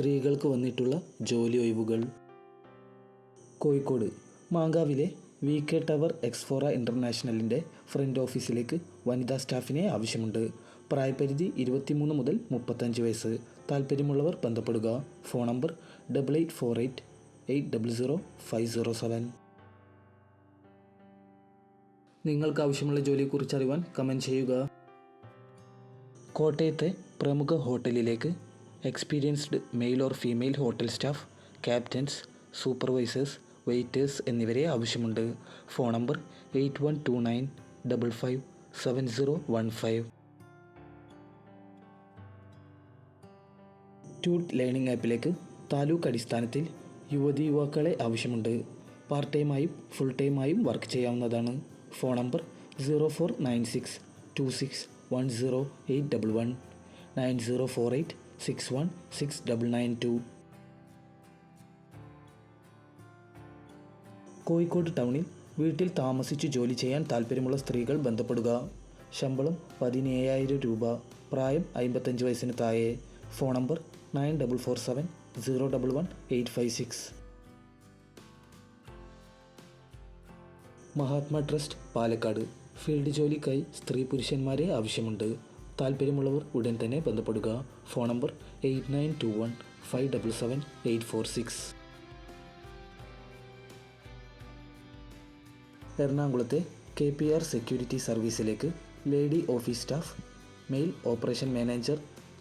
സ്ത്രീകൾക്ക് വന്നിട്ടുള്ള ജോലി ഒഴിവുകൾ. കോഴിക്കോട് മാങ്കാവിലെ വി കെ ടവർ എക്സ്ഫോറ ഇന്റർനാഷണലിന്റെ ഫ്രണ്ട് ഓഫീസിലേക്ക് വനിതാ സ്റ്റാഫിനെ ആവശ്യമുണ്ട്. പ്രായപരിധി ഇരുപത്തിമൂന്ന് മുതൽ മുപ്പത്തഞ്ച് വയസ്സ്. താല്പര്യമുള്ളവർ ബന്ധപ്പെടുക. Phone number double eight four eight eight double zero five zero seven നിങ്ങൾക്ക് ആവശ്യമുള്ള ജോലിയെക്കുറിച്ച് അറിയുവാൻ കമന്റ് ചെയ്യുക. കോട്ടയത്തെ പ്രമുഖ ഹോട്ടലിലേക്ക് experienced male or female hotel staff captains supervisors waiters എന്നിവരെ ആവശ്യമുണ്ട്. Phone number eight one two nine double five seven zero one five. Tute learning ആപ്പിലേക്ക് taluk അടിസ്ഥാനത്തിൽ യുവതി യുവാക്കളെ ആവശ്യമുണ്ട്. പാർട്ട് ടൈമായും ഫുൾ ടൈമായും വർക്ക് ചെയ്യാവുന്നതാണ്. Phone number zero four nine six two six one zero eight double one. Nine zero four eight six one six double nine two Kozhikode ടൗണിൽ വീട്ടിൽ താമസിച്ച് ജോലി ചെയ്യാൻ താല്പര്യമുള്ള സ്ത്രീകൾ ബന്ധപ്പെടുക. ശമ്പളം പതിനേഴായിരം രൂപ. പ്രായം അമ്പത്തഞ്ച് വയസ്സിന് താഴെ. Phone number nine double four seven zero double one eight five six. Mahatma trust Palakkad. Field ജോലിക്കായി സ്ത്രീ പുരുഷന്മാരെ ആവശ്യമുണ്ട്. താല്പര്യമുള്ളവർ ഉടൻ തന്നെ ബന്ധപ്പെടുക. Phone number eight nine two one five double seven eight four six. എറണാകുളത്തെ K P R security സർവീസിലേക്ക് lady office staff male operation manager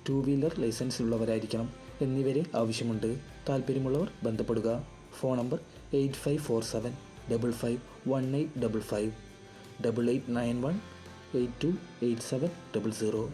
two wheeler license ഉള്ളവരായിരിക്കണം എന്നിവരെ ആവശ്യമുണ്ട്. താല്പര്യമുള്ളവർ ബന്ധപ്പെടുക. Phone number eight five four seven double five one eight double five. Double eight nine one eight two eight seven double zero.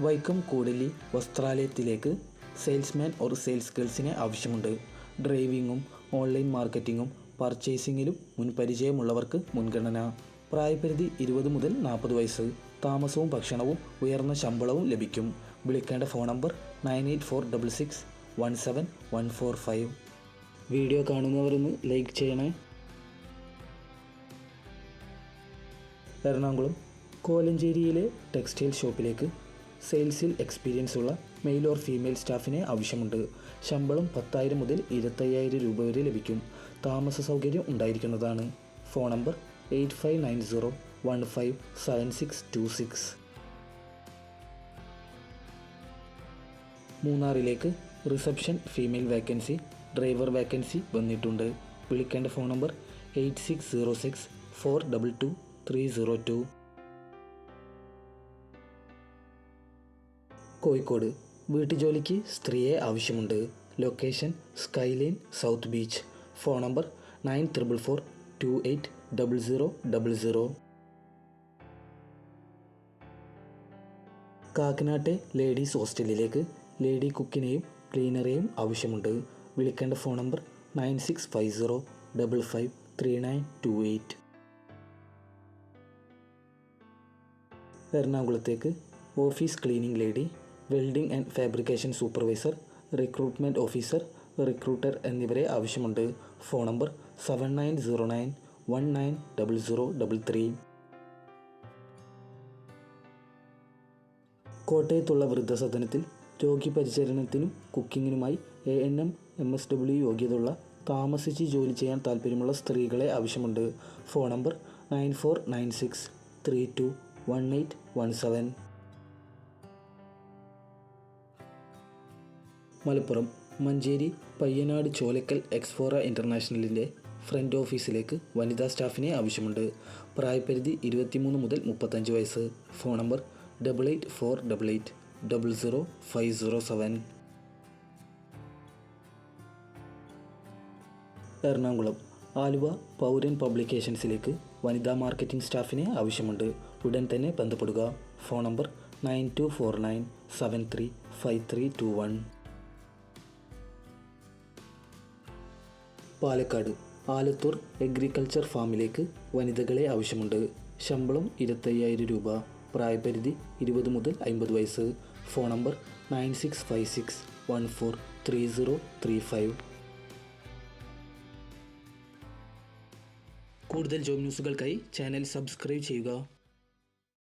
Vaikom Koodali വസ്ത്രാലയത്തിലേക്ക് salesman or sales ഗേൾസിനെ ആവശ്യമുണ്ട്. ഡ്രൈവിങ്ങും online മാർക്കറ്റിങ്ങും പർച്ചേസിങ്ങിലും മുൻപരിചയമുള്ളവർക്ക് മുൻഗണന. പ്രായപരിധി ഇരുപത് മുതൽ നാൽപ്പത് വയസ്സ്. താമസവും ഭക്ഷണവും ഉയർന്ന ശമ്പളവും ലഭിക്കും. വിളിക്കേണ്ട phone number nine eight four double six one seven one four five. Video കാണുന്നവരൊന്ന് like ചെയ്യണേ. എറണാകുളം കോലഞ്ചേരിയിലെ ടെക്സ്റ്റൈൽ ഷോപ്പിലേക്ക് സെയിൽസിൽ എക്സ്പീരിയൻസ് ഉള്ള മെയിൽ ഓർ ഫീമെയിൽ സ്റ്റാഫിനെ ആവശ്യമുണ്ട്. ശമ്പളം പത്തായിരം മുതൽ ഇരുപത്തയ്യായിരം രൂപ വരെ ലഭിക്കും. താമസ സൗകര്യം ഉണ്ടായിരിക്കുന്നതാണ്. Phone number eight five nine zero one five seven six two six. മൂന്നാറിലേക്ക് reception female vacancy driver vacancy വന്നിട്ടുണ്ട്. വിളിക്കേണ്ട phone number eight six zero six four double two three zero two Kozhikode. വീട്ടുജോലിക്ക് സ്ത്രീയെ ആവശ്യമുണ്ട്. Location skyline south beach phone number nine triple four two eight double zero double zero കാക്കനാട്ടെ ladies ഹോസ്റ്റലിലേക്ക് lady കുക്കിനെയും ക്ലീനറെയും ആവശ്യമുണ്ട്. വിളിക്കേണ്ട phone number nine six five zero double five three nine two eight എറണാകുളത്തേക്ക് office cleaning lady welding and fabrication supervisor recruitment officer recruiter എന്നിവരെ ആവശ്യമുണ്ട്. Phone number seven nine zero nine one nine double zero double three. കോട്ടയത്തുള്ള വൃദ്ധസദനത്തിൽ രോഗി പരിചരണത്തിനും കുക്കിങ്ങിനുമായി A N M M S W യോഗ്യതയുള്ള താമസിച്ച് ജോലി ചെയ്യാൻ താല്പര്യമുള്ള സ്ത്രീകളെ ആവശ്യമുണ്ട്. Phone number nine four nine six three two one eight one seven Malappuram Manjeri Payyanad Cholakkal Exfora ഇന്റർനാഷണലിന്റെ front ഓഫീസിലേക്ക് വനിതാ സ്റ്റാഫിനെ ആവശ്യമുണ്ട്. പ്രായപരിധി ഇരുപത്തിമൂന്ന് മുതൽ മുപ്പത്തഞ്ച് വയസ്സ്. Phone number double eight four double eight double zero five zero seven Ernakulam Aluva Pauran പബ്ലിക്കേഷൻസിലേക്ക് വനിതാ മാർക്കറ്റിംഗ് സ്റ്റാഫിനെ ആവശ്യമുണ്ട്. ഉടൻ തന്നെ ബന്ധപ്പെടുക. Phone number nine two four nine seven three five three two one. Palakkad Alathur agriculture ഫാമിലേക്ക് വനിതകളെ ആവശ്യമുണ്ട്. ശമ്പളം ഇരുപത്തയ്യായിരം രൂപ. പ്രായപരിധി ഇരുപത് മുതൽ അമ്പത് വയസ്സ്. Phone number nine six five six one four three zero three five. കൂടുതൽ ജോബ് ന്യൂസുകൾക്കായി ചാനൽ സബ്സ്ക്രൈബ് ചെയ്യുക.